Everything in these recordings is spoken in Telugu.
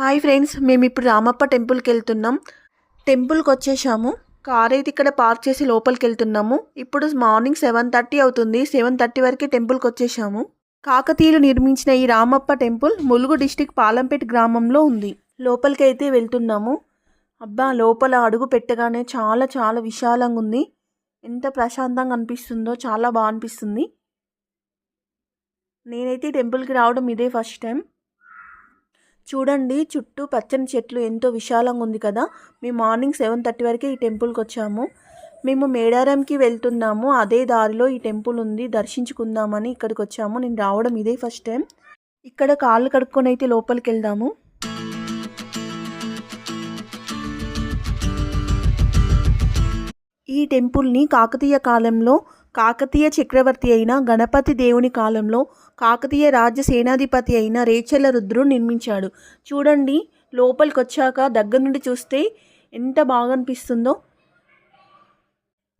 హాయ్ ఫ్రెండ్స్ మేము ఇప్పుడు రామప్ప టెంపుల్కి వెళ్తున్నాం టెంపుల్కి వచ్చేసాము కార్ అయితే ఇక్కడ పార్క్ చేసి లోపలికి వెళ్తున్నాము ఇప్పుడు మార్నింగ్ సెవెన్ థర్టీ అవుతుంది. సెవెన్ థర్టీ వరకే టెంపుల్కి వచ్చేసాము కాకతీయులు నిర్మించిన ఈ రామప్ప టెంపుల్ ములుగు డిస్టిక్ పాలంపేట గ్రామంలో ఉంది. లోపలికి అయితే వెళ్తున్నాము. అబ్బా లోపల అడుగు పెట్టగానే చాలా చాలా విశాలంగా ఉంది. ఎంత ప్రశాంతంగా అనిపిస్తుందో చాలా బాగా అనిపిస్తుంది. నేనైతే టెంపుల్కి రావడం ఇదే ఫస్ట్ టైం. చూడండి చుట్టూ పచ్చని చెట్లు ఎంతో విశాలంగా ఉంది కదా. మేము మార్నింగ్ సెవెన్ థర్టీ వరకు ఈ టెంపుల్కి వచ్చాము. మేము మేడారంకి వెళ్తున్నాము. అదే దారిలో ఈ టెంపుల్ ఉంది. దర్శించుకుందామని ఇక్కడికి వచ్చాము. నేను రావడం ఇదే ఫస్ట్ టైం. ఇక్కడ కాళ్ళు కడుక్కొని అయితే లోపలికి వెళ్దాము. ఈ టెంపుల్ని కాకతీయ కాలంలో కాకతీయ చక్రవర్తి అయిన గణపతి దేవుని కాలంలో కాకతీయ రాజ్య సేనాధిపతి అయిన రేచల రుద్రుడు నిర్మించాడు. చూడండి లోపలికి వచ్చాక దగ్గర నుండి చూస్తే ఎంత బాగా అనిపిస్తుందో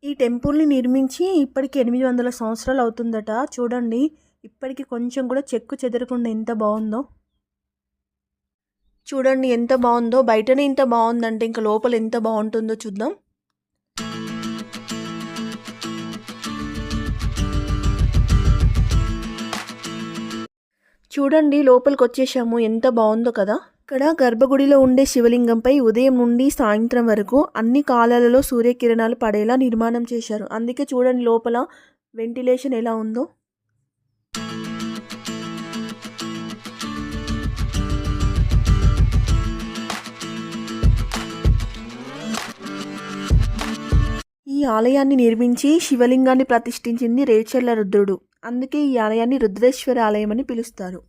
ఈ టెంపుల్ని నిర్మించి ఇప్పటికి ఎనిమిది వందల సంవత్సరాలు అవుతుందట. చూడండి ఇప్పటికి కొంచెం కూడా చెక్కు చెదరకుండా ఎంత బాగుందో. చూడండి ఎంత బాగుందో. బయటనే ఇంత బాగుందంటే ఇంకా లోపల ఎంత బాగుంటుందో చూద్దాం. చూడండి లోపలికి వచ్చేసాము ఎంత బాగుందో కదా. ఇక్కడ గర్భగుడిలో ఉండే శివలింగంపై ఉదయం నుండి సాయంత్రం వరకు అన్ని కాలాలలో సూర్యకిరణాలు పడేలా నిర్మాణం చేశారు. అందుకే చూడండి లోపల వెంటిలేషన్ ఎలా ఉందో. ఈ ఆలయాన్ని నిర్మించి శివలింగాన్ని ప్రతిష్ఠించింది రేచర్ల రుద్రుడు. అందుకే ఈ ఆలయాన్ని రుద్రేశ్వర ఆలయం అని పిలుస్తారు.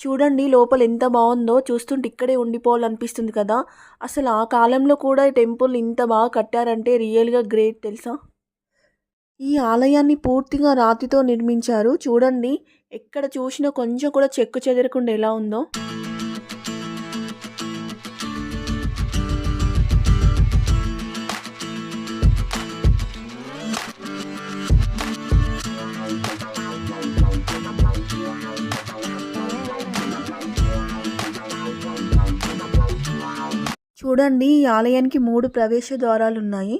చూడండి లోపల ఎంత బాగుందో. చూస్తుంటే ఇక్కడే ఉండిపోవాలనిపిస్తుంది కదా. అసలు ఆ కాలంలో కూడా ఈ టెంపుల్ ఇంత బాగా కట్టారంటే రియల్గా గ్రేట్ తెలుసా? ఈ ఆలయాన్ని పూర్తిగా రాతితో నిర్మించారు. చూడండి ఎక్కడ చూసినా కొంచెం కూడా చెక్కు చెదరకుండా ఎలా ఉందో. చూడండి ఈ ఆలయానికి మూడు ప్రవేశ ద్వారాలు ఉన్నాయి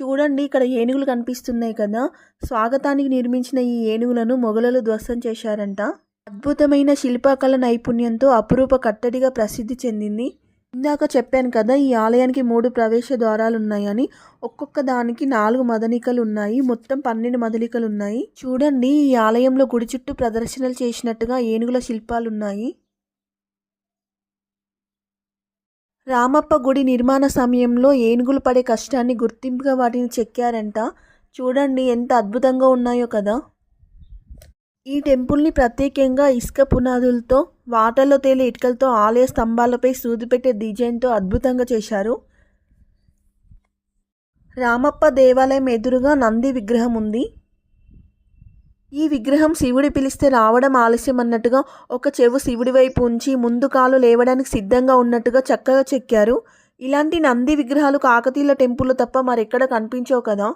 చూడండి ఇక్కడ ఏనుగులు కనిపిస్తున్నాయి కదా. స్వాగతానికి నిర్మించిన ఈ ఏనుగులను మొఘలులు ధ్వసం చేశారంట. అద్భుతమైన శిల్పకళ నైపుణ్యంతో అపురూప కట్టడిగా ప్రసిద్ధి చెందింది. ఇందాక చెప్పాను కదా ఈ ఆలయానికి మూడు ప్రవేశ ద్వారాలు ఉన్నాయని. ఒక్కొక్క దానికి నాలుగు మదనికలు ఉన్నాయి. మొత్తం పన్నెండు మదలికలు ఉన్నాయి. చూడండి ఈ ఆలయంలో గుడి చుట్టూ ప్రదర్శనలు చేసినట్టుగా ఏనుగుల శిల్పాలు ఉన్నాయి. రామప్ప గుడి నిర్మాణ సమయంలో ఏనుగులు పడే కష్టాన్ని గుర్తింపుగా వాటిని చెక్కారంట. చూడండి ఎంత అద్భుతంగా ఉన్నాయో కదా. ఈ టెంపుల్ని ప్రత్యేకంగా ఇసుక పునాదులతో వాటర్లో తేలే ఇటుకలతో ఆలయ స్తంభాలపై సూది పెట్టే డిజైన్తో అద్భుతంగా చేశారు. రామప్ప దేవాలయం ఎదురుగా నంది విగ్రహం ఉంది. ఈ విగ్రహం శివుడి పిలిస్తే రావడం ఆలస్యం అన్నట్టుగా ఒక చెవు శివుడి వైపు ఉంచి ముందు కాలు లేవడానికి సిద్ధంగా ఉన్నట్టుగా చక్కగా చెక్కారు. ఇలాంటి నంది విగ్రహాలు కాకతీయుల టెంపుల్లో తప్ప మరెక్కడ కనిపించవు కదా?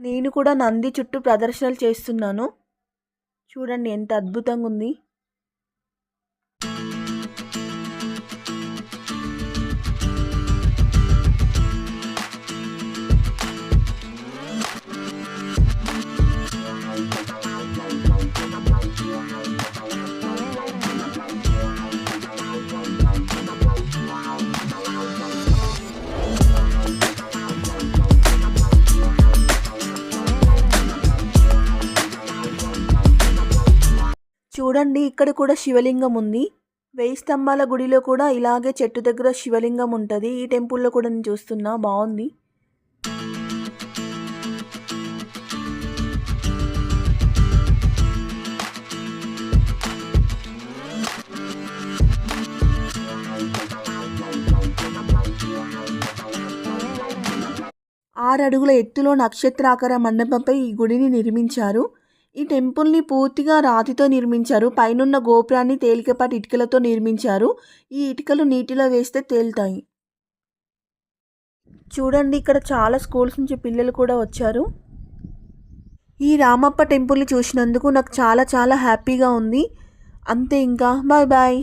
నేను కూడా నంది చుట్టూ ప్రదర్శనలు చేస్తున్నాను. చూడండి ఎంత అద్భుతంగా ఉంది. చూడండి ఇక్కడ కూడా శివలింగం ఉంది. వెయ్యి స్తంభాల గుడిలో కూడా ఇలాగే చెట్టు దగ్గర శివలింగం ఉంటుంది. ఈ టెంపుల్లో కూడా నేను చూస్తున్నా బాగుంది. ఆరు అడుగుల ఎత్తులో నక్షత్రాకార మండపంపై ఈ గుడిని నిర్మించారు. ఈ టెంపుల్ని పూర్తిగా రాతితో నిర్మించారు. పైనున్న గోపురాన్ని తేలికపాటి ఇటుకలతో నిర్మించారు. ఈ ఇటుకలు నీటిలో వేస్తే తేలుతాయి. చూడండి ఇక్కడ చాలా స్కూల్స్ నుంచి పిల్లలు కూడా వచ్చారు. ఈ రామప్ప టెంపుల్ని చూసినందుకు నాకు చాలా చాలా హ్యాపీగా ఉంది. అంతే ఇంకా. Bye bye.